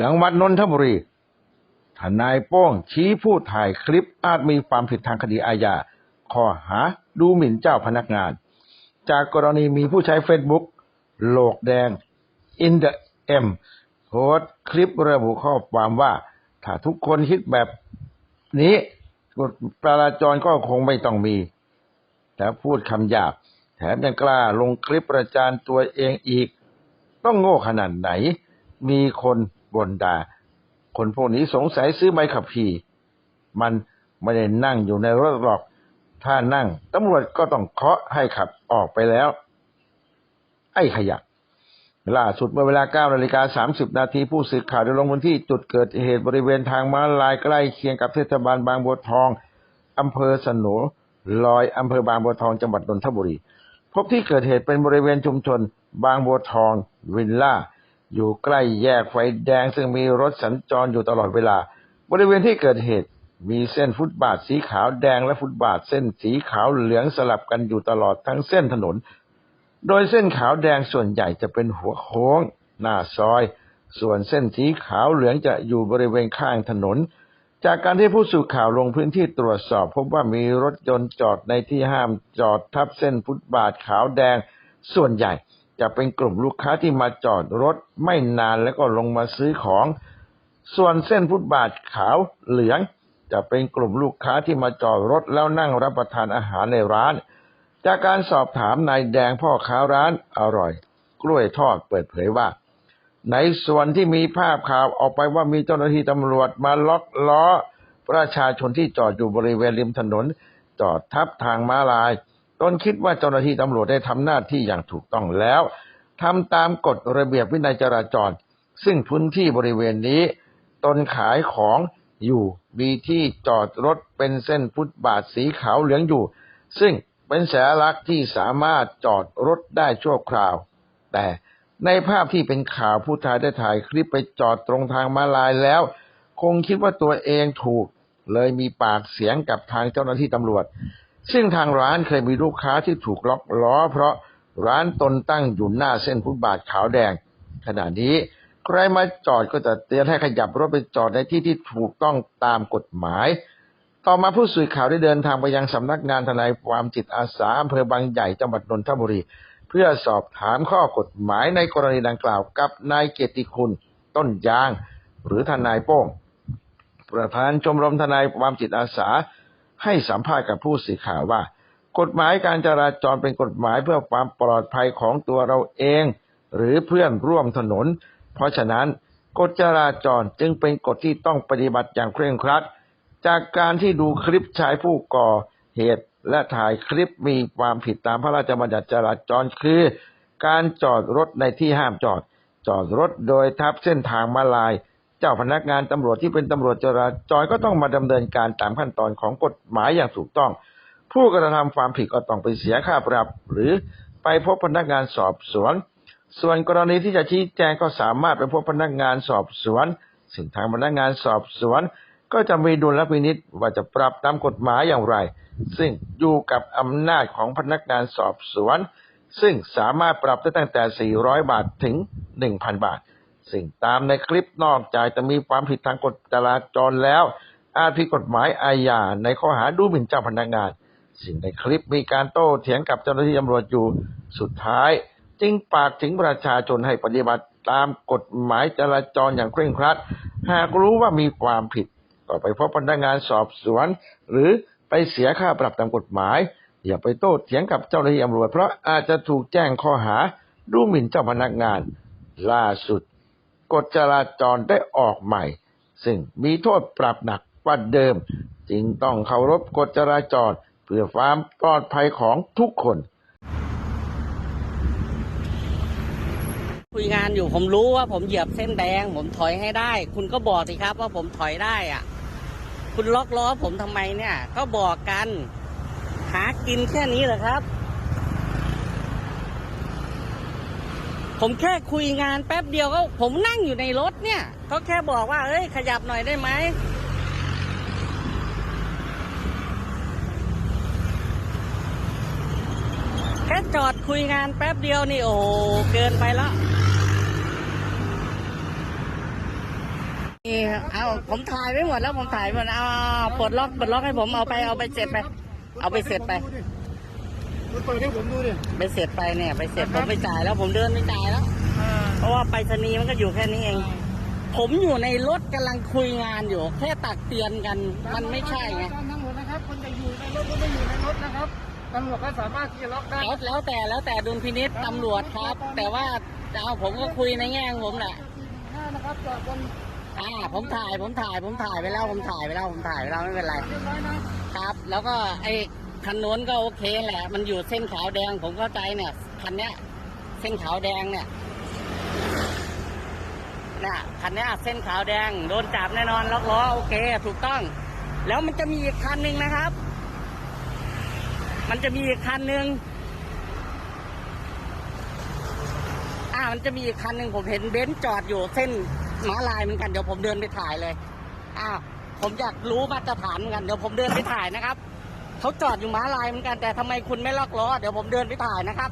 จังหวัดนนทบุรีทนายโป้งชี้ผู้ถ่ายคลิปอาจมีความผิดทางคดีอาญาข้อหาดูหมิ่นเจ้าพนักงาน จากกรณีมีผู้ใช้เฟซบุ๊กโลกแดง in the M โพสต์คลิประบุข้อความว่า ถ้าทุกคนคิดแบบนี้กฎจราจรก็คงไม่ต้องมี แต่พูดคำหยาบ แถมยังกล้าลงคลิปประจานตัวเองอีก ต้องโง่ขนาดไหน มีคน บ่นด่า คนพวกนี้สงสัยซื้อใบขับขี่มันไม่ได้นั่งอยู่ในรถหรอก ถ้านั่งตำรวจก็ต้องเคาะให้ขับออกไปแล้ว ไอ้ขยะล่าสุดเมื่อเวลา9นาฬิกา30 นาทีผู้สื่อข่าวได้ลงพื้นที่จุดเกิดเหตุบริเวณทางม้าลายใกล้เคียงกับเทศบาลบางบัวทองอำเภอสนนลอยอำเภอบางบัวทองจังหวัดนนทบุรี พบที่เกิดเหตุเป็นบริเวณชุมชน บางบัวทองวิลล่า อยู่ใกล้แยกไฟแดง ซึ่งมีรถสัญจรอยู่ตลอดเวลา บริเวณที่เกิดเหตุ มีเส้นฟุตบาทสีขาวแดงและฟุตบาทเส้นสีขาวเหลืองสลับกันอยู่ตลอดทั้งเส้นถนน โดยเส้นขาวแดงส่วนใหญ่จะเป็นหัวโค้ง หน้าซอย ส่วนเส้นสีขาวเหลืองจะอยู่บริเวณข้างถนน จากการที่ผู้สื่อข่าวลงพื้นที่ตรวจสอบ พบว่ามีรถยนต์จอดในที่ห้ามจอดทับเส้นฟุตบาทขาวแดงส่วนใหญ่ จะเป็นกลุ่มลูกค้าที่มาจอดรถไม่นานแล้วก็ลงมาซื้อของ ส่วนเส้นฟุตบาทขาวเหลือง จะเป็นกลุ่มลูกค้าที่มาจอดรถแล้วนั่งรับประทานอาหารในร้าน จากการสอบถามนายแดงพ่อค้าร้านอร่อย กล้วยทอดเปิดเผยว่า ในส่วนที่มีภาพข่าวออกไปว่ามีเจ้าหน้าที่ตำรวจมาล็อกล้อ ประชาชนที่จอดอยู่บริเวณริมถนน จอดทับทางม้าลาย ตนคิดว่าเจ้าหน้าที่ตำรวจได้ทำหน้าที่อย่างถูกต้องแล้วทำตามกฎระเบียบวินัยจราจร ซึ่งพื้นที่บริเวณนี้ ตนขายของอยู่มีที่จอดรถเป็นเส้นฟุตบาทสีขาวเหลืองอยู่ ซึ่งเป็นสัญลักษณ์ที่สามารถจอดรถได้ชั่วคราว แต่ในภาพที่เป็นข่าวผู้ชายได้ถ่ายคลิปไปจอดตรงทางมาลายแล้ว คงคิดว่าตัวเองถูก เลยมีปากเสียงกับทางเจ้าหน้าที่ตำรวจ ซึ่งทางร้านเคยมีลูกค้าที่ถูกล็อกล้อ เพราะร้านตนตั้งอยู่หน้าเส้นฟุตบาทขาวแดง ขณะนี้ใครมาจอดก็จะเตือนให้ขยับรถไปจอดในที่ที่ถูกต้องตามกฎหมาย ต่อมาผู้สื่อข่าวได้เดินทางไปยังสำนักงานทนายความจิตอาสาอำเภอบางใหญ่จังหวัดนนทบุรี เพื่อสอบถามข้อกฎหมายในกรณีดังกล่าวกับนายเกียรติคุณ ต้นยาง หรือทนายโป้งประธานชมรมทนายความจิตอาสา ให้สัมภาษณ์กับผู้สื่อข่าวว่า กฎหมายการจราจรเป็นกฎหมายเพื่อความปลอดภัยของตัวเราเอง หรือเพื่อนร่วมถนน เพราะฉะนั้นกฎจราจรจึงเป็นกฎที่ต้องปฏิบัติอย่างเคร่งครัด จากการที่ดูคลิปชายผู้ก่อเหตุและถ่ายคลิปมีความผิดตามพระราชบัญญัติจราจรคือ การจอดรถในที่ห้ามจอด จอดรถโดยทับเส้นทางมาลาย เจ้าพนักงานตำรวจที่เป็นตำรวจจราจรก็ต้องมาดำเนินการตามขั้นตอนของกฎหมายอย่างถูกต้อง ผู้กระทำความผิดก็ต้องไปเสียค่าปรับ หรือไปพบพนักงานสอบสวน ส่วนกรณีที่จะชี้แจงก็สามารถไปพบพนักงานสอบสวน ซึ่งทางพนักงานสอบสวน ก็จะมีดุลพินิษว่าจะปรับตามกฎหมายอย่างไร ซึ่งอยู่กับอำนาจของพนักงานสอบสวน ซึ่งสามารถปรับได้ตั้งแต่ 400 บาทถึง 1,000 บาท สิ่งตามในคลิปนอกจากจะมีความผิดทางกฎจราจรแล้ว อาจผิดกฎหมายอาญาในข้อหาดูหมิ่นเจ้าพนักงาน สิ่งในคลิปมีการโต้เถียงกับเจ้าหน้าที่ตำรวจอยู่สุดท้าย จึงปากถึงประชาชนให้ปฏิบัติตามกฎหมายจราจรอย่างเคร่งครัด หากรู้ว่ามีความผิดก็ไปพบพนักงานสอบสวน หรือไปเสียค่าปรับตามกฎหมาย อย่าไปโต้เถียงกับเจ้าหน้าที่ตำรวจเพราะอาจจะถูกแจ้งข้อหาดูหมิ่นเจ้าพนักงาน ล่าสุด กฎจราจรได้ออกใหม่ ซึ่งมีโทษปรับหนักกว่าเดิม จึงต้องเคารพกฎจราจรเพื่อความปลอดภัยของทุกคน คุยงานอยู่ผมรู้ว่าผมเหยียบเส้นแดง ผมถอยให้ได้ คุณก็บอกสิครับว่าผมถอยได้อะ คุณล็อกล้อผมทำไมเนี่ย ก็บอกกัน หากินแค่นี้เหรอครับ ผมแค่คุยงานแป๊บเดียวก็ผมนั่งอยู่ในรถเนี่ยก็แค่บอกว่าเอ้ย ขยับหน่อยได้ไหมแค่จอดคุยงานแป๊บเดียวนี่โอ้เกินไปแล้วนี่เอาผมถ่ายไว้หมดแล้วผมถ่ายหมดเอาปลดล็อกปลดล็อกให้ผมเอาไปเอาไปเสร็จไป เอาไปเสร็จไป เปิดให้ผมดูดิไปเสร็จไปเนี่ยไปเสร็จผมไปจ่ายแล้วผมเดินไปจ่ายแล้ว เพราะว่าไปรษณีย์มันก็อยู่แค่นี้เอง ผมอยู่ในรถกำลังคุยงานอยู่ แค่ตักเตือนกัน มันไม่ใช่ไงตามทั้งหมดนะครับคนจะอยู่ในรถก็ไม่อยู่ในรถนะครับตำรวจก็สามารถที่จะล็อกได้ แล้วแล้วแต่แล้วแต่ดุลพินิษตำรวจครับ แต่ว่าเอาผมก็คุยในแง่ของผมแหละห้านะครับจอดบนอ่าผมถ่ายผมถ่ายผมถ่ายไปแล้วผมถ่ายไปแล้วผมถ่ายไปแล้วไม่เป็นไร เรียบร้อยนะครับ แล้วก็ไอ้ คันโน้นก็โอเคแหละ มันอยู่เส้นขาวแดงผมเข้าใจเนี่ย คันเนี้ย เส้นขาวแดงเนี่ยน่ะคันเนี้ยเส้นขาวแดง โดนจับแน่นอนล็อกล้อโอเค ถูกต้อง แล้วมันจะมีอีกคันหนึ่งนะครับ มันจะมีอีกคันหนึ่งอ่ามันจะมีอีกคันหนึ่งผมเห็นเบนซ์จอดอยู่เส้นม้าลายเหมือนกันเดี๋ยวผมเดินไปถ่ายเลยอ้าวผมอยากรู้มาตรฐานเหมือนกันเดี๋ยวผมเดินไปถ่ายนะครับ เขาจอดอยู่ม้าลายเหมือนกันแต่ทำไมคุณไม่ล็อกล้อเดี๋ยวผมเดินไปถ่ายนะครับ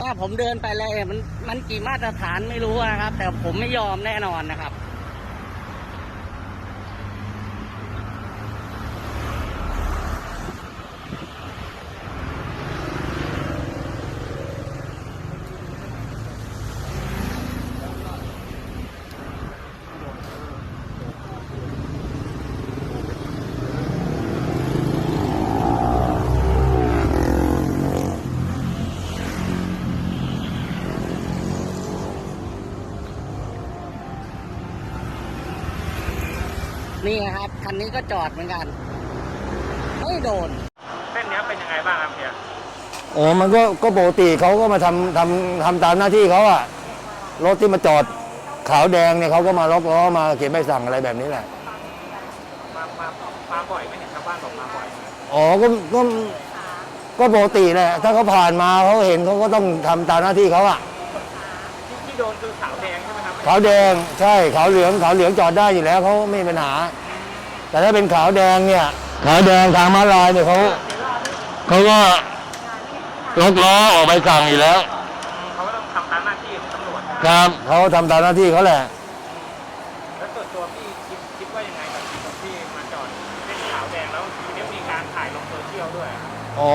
ถ้าผมเดินไปเลยมันมันกี่มาตรฐานไม่รู้นะครับ แต่ผมไม่ยอมแน่นอนนะครับ นนี้ก็จอดเหมือนกัน ไม่โดน เส้นเนี้ยเป็นยังไงบ้างครับเนี่ยโอ้มันก็ก็ปกติเขาก็มาทำทำทำตามหน้าที่เขาอะรถที่มาจอดขาวแดงเนี่ยเขาก็มาล็อกล้อมาเขียนใบสั่งอะไรแบบนี้แหละ มามามาบ่อยไหม่เห็นชาวบ้านบอกมาบ่อยอ๋อก็ก็ก็ปกติแหละถ้าเขาผ่านมาเขาเห็นเขาก็ต้องทำตามหน้าที่เขาอะที่ที่โดนคือขาวแดงใช่ไหมครับขาวแดงใช่ขาวเหลืองขาวเหลืองจอดได้อยู่แล้วเขาไม่มีปัญหา แต่ถ้าเป็นขาวแดงเนี่ยขาวแดงทางม้าลายเนี่ยเขาเขาก็ล็อกล้อออกใบสั่งอยู่แล้ว เขาก็ต้องทำตามหน้าที่ของตำรวจครับเขาทำตามหน้าที่เขาแหละ แล้วส่วนตัวพี่คิดคิดว่ายังไงกับที่มาจอดเส้นขาวแดงแล้วทีนี้มีการถ่ายลงโซเชียลด้วยอ๋อ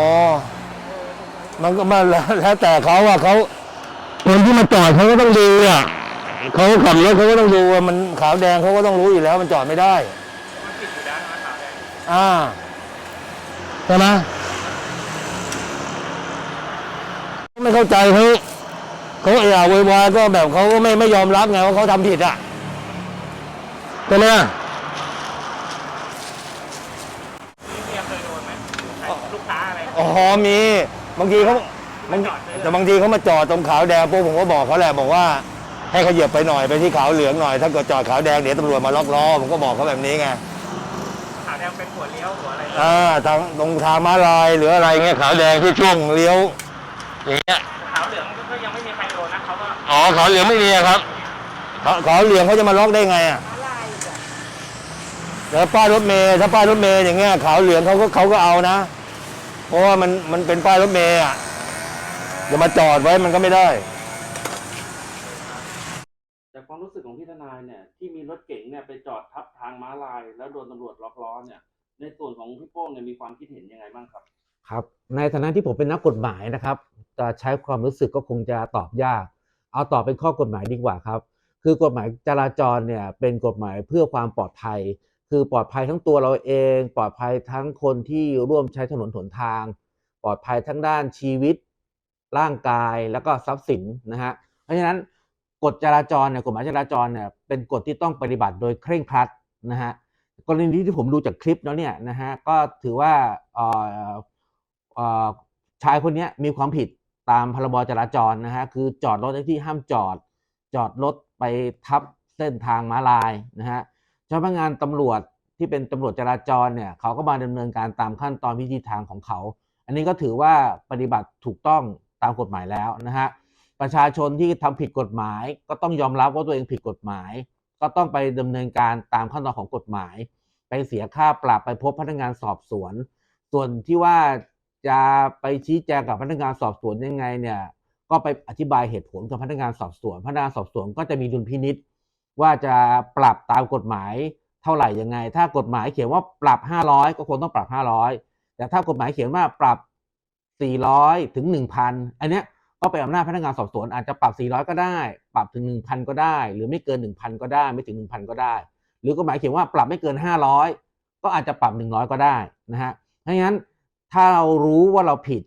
มันก็มาแล้วแล้วแต่เขาว่าเขาคนที่มาจอดเขาก็ต้องดูอะเขาขับรถเขาก็ต้องดูว่ามันขาวแดงเขาก็ต้องรู้อยู่แล้ว มันจอดไม่ได้ อ่าใช่ไหมไม่เข้าใจเขาเขาเอะโวยวายก็แบบเขาก็ไม่ไม่ยอมรับไงว่าเขาทำผิดอะใช่ไหมพี่เมียเคยโดนไหมลูกค้าอะไรอ๋อมีบางทีเขาบางแต่บางทีเขามาจอดตรงขาวแดงปุ๊บผมก็บอกเขาแหละบอกว่า ให้เขาเหยียบไปหน่อยไปที่ขาวเหลืองหน่อย ถ้าเกิดจอดขาวแดงเดี๋ยวตำรวจมาล็อกล้อผมก็บอกเขาแบบนี้ไงขาวแด งเป็นหัวเลี้ยวหัวอะไรอ่าทางตรงทางม้าลายหรืออะไรเงี้ยขาวแดงที่ช่วงเลี้ยวอย่างเงี้ยขาวเหลืองก็ยังไม่มีใครโดนนะเขาก็อ๋อขาวเหลืองไม่มีอะครับขาวขาวเหลืองเขาจะมาล็อกได้ไงอะแล้วป้ายรถเมย์ถ้าป้ายรถเมย์อย่างเงี้ยขาวเหลืองเขาก็เขาก็เอานะ เพราะว่ามันมันเป็นป้ายรถเมย์อะจะมาจอดไว้มันก็ไม่ได้จากความรู้สึกของพี่ทนายเนี่ยที่มีรถเก๋งเนี่ยไปจอดทับทางม้าลาย แล้วโดนตำรวจล็อกล้อเนี่ย ในส่วนของพี่โป้งเนี่ยมีความคิดเห็นยังไงบ้างครับ ครับ ในฐานะที่ผมเป็นนักกฎหมายนะครับจะใช้ความรู้สึกก็คงจะตอบยาก เอาตอบเป็นข้อกฎหมายดีกว่าครับ คือกฎหมายจราจรเนี่ยเป็นกฎหมายเพื่อความปลอดภัย คือปลอดภัยทั้งตัวเราเอง ปลอดภัยทั้งคนที่ร่วมใช้ถนนหนทาง ปลอดภัยทั้งด้านชีวิต ร่างกายแล้วก็ทรัพย์สินนะฮะเพราะฉะนั้นกฎจราจรเนี่ยกฎหมายจราจรเนี่ยเป็นกฎที่ต้องปฏิบัติโดยเคร่งครัด นะฮะกรณีที่ผมดูจากคลิปแล้วเนี่ยนะฮะก็ถือว่าอ่อเอ่อชายคนนี้มีความผิดตามพรบจราจรนะฮะคือจอดรถในที่ห้ามจอด จอดรถไปทับเส้นทางม้าลายนะฮะเจ้าพนักงานตำรวจที่เป็นตำรวจจราจรเนี่ยเขาก็มาดำเนินการตามขั้นตอนวิธีทางของเขา อันนี้ก็ถือว่าปฏิบัติถูกต้องตามกฎหมายแล้วนะฮะประชาชนที่ทำผิดกฎหมายก็ต้องยอมรับว่าตัวเองผิดกฎหมาย ก็ต้องไปดำเนินการตามขั้นตอนของกฎหมาย ไปเสียค่าปรับไปพบพนักงานสอบสวน ส่วนที่ว่าจะไปชี้แจงกับพนักงานสอบสวนยังไงเนี่ยก็ไปอธิบายเหตุผลกับพนักงานสอบสวน พนักงานสอบสวนก็จะมีดุลพินิษว่าจะปรับตามกฎหมายเท่าไหร่ยังไง ถ้ากฎหมายเขียนว่าปรับ 500 ก็คงต้องปรับ 500 แต่ถ้ากฎหมายเขียนว่าปรับ 400 ถึง 1,000 อันเนี้ย ก็เป็นอำนาจพนักงานสอบสวนอาจจะปรับ 400 ก็ได้ ปรับถึง 1,000 ก็ได้ หรือไม่เกิน 1,000 ก็ได้ ไม่ถึง 1,000 ก็ได้ หรือกฎหมายเขียนว่าปรับไม่เกิน 500 ก็อาจจะปรับ 100 ก็ได้นะฮะเพราะงั้นถ้าเรารู้ว่าเราผิด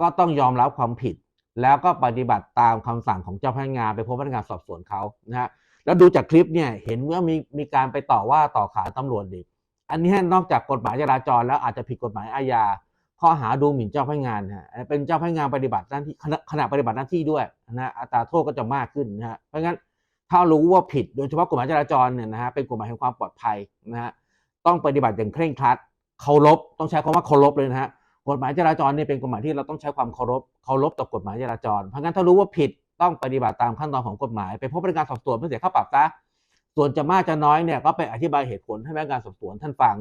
ก็ต้องยอมรับความผิด แล้วก็ปฏิบัติตามคำสั่งของเจ้าพนักงานไปพบพนักงานสอบสวนเขานะฮะแล้วดูจากคลิปเนี่ยเห็นว่ามีมีการไปต่อว่าต่อขานตำรวจอีกอันนี้นอกจากกฎหมายจราจรแล้วอาจจะผิดกฎหมายอาญา ข้อหาดูหมิ่นเจ้าพนักงานฮะเป็นเจ้าพนักงานปฏิบัติหน้าที่ขณะขณะปฏิบัติหน้าที่ด้วยนะฮะอัตราโทษก็จะมากขึ้นนะฮะเพราะงั้นถ้ารู้ว่าผิดโดยเฉพาะกฎหมายจราจรเนี่ยนะฮะเป็นกฎหมายแห่งความปลอดภัยนะฮะต้องปฏิบัติอย่างเคร่งครัดเคารพต้องใช้คำว่าเคารพเลยนะฮะกฎหมายจราจรเนี่ยเป็นกฎหมายที่เราต้องใช้ความเคารพเคารพต่อกฎหมายจราจรเพราะงั้นถ้ารู้ว่าผิดต้องปฏิบัติตามขั้นตอนของกฎหมายไปพบพนักงานสอบสวนเพื่อเสียค่าปรับซะส่วนจะมากจะน้อยเนี่ยก็ไปอธิบายเหตุผลให้พนักงานสอบสวนท่านฟัง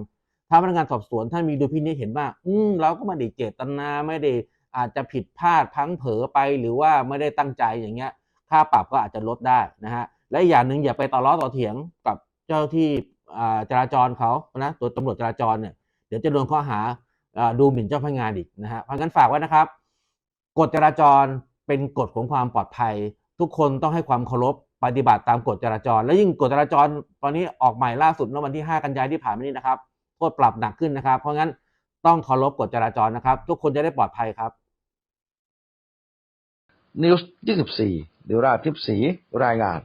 ถ้าพนักงานสอบสวนท่านมีดุลพินิจเห็นว่า อืมเราก็ไม่ได้เจตนาไม่ได้อาจจะผิดพลาดพังเผลอไปหรือว่าไม่ได้ตั้งใจอย่างเงี้ย ค่าปรับก็อาจจะลดได้นะฮะและอีกอย่างหนึ่งอย่าไปต่อล้อต่อเถียงกับเจ้าที่จราจรเขานะตัวตำรวจจราจรเนี่ยเดี๋ยวจะโดนข้อหาอ่าดูหมิ่นเจ้าพนักงานอีกนะฮะเพราะงั้นฝากไว้นะครับกฎจราจรเป็นกฎของความปลอดภัย ทุกคนต้องให้ความเคารพปฏิบัติตามกฎจราจร และยิ่งกฎจราจรตอนนี้ออกใหม่ล่าสุดเมื่อวันที่ 5 กันยายนที่ผ่านมานี้นะครับ โทษปรับหนักขึ้นนะครับ เพราะงั้นต้องเคารพกฎจราจรนะครับ ทุกคนจะได้ปลอดภัยครับนิวส์24ดิวราทิพสีรายงาน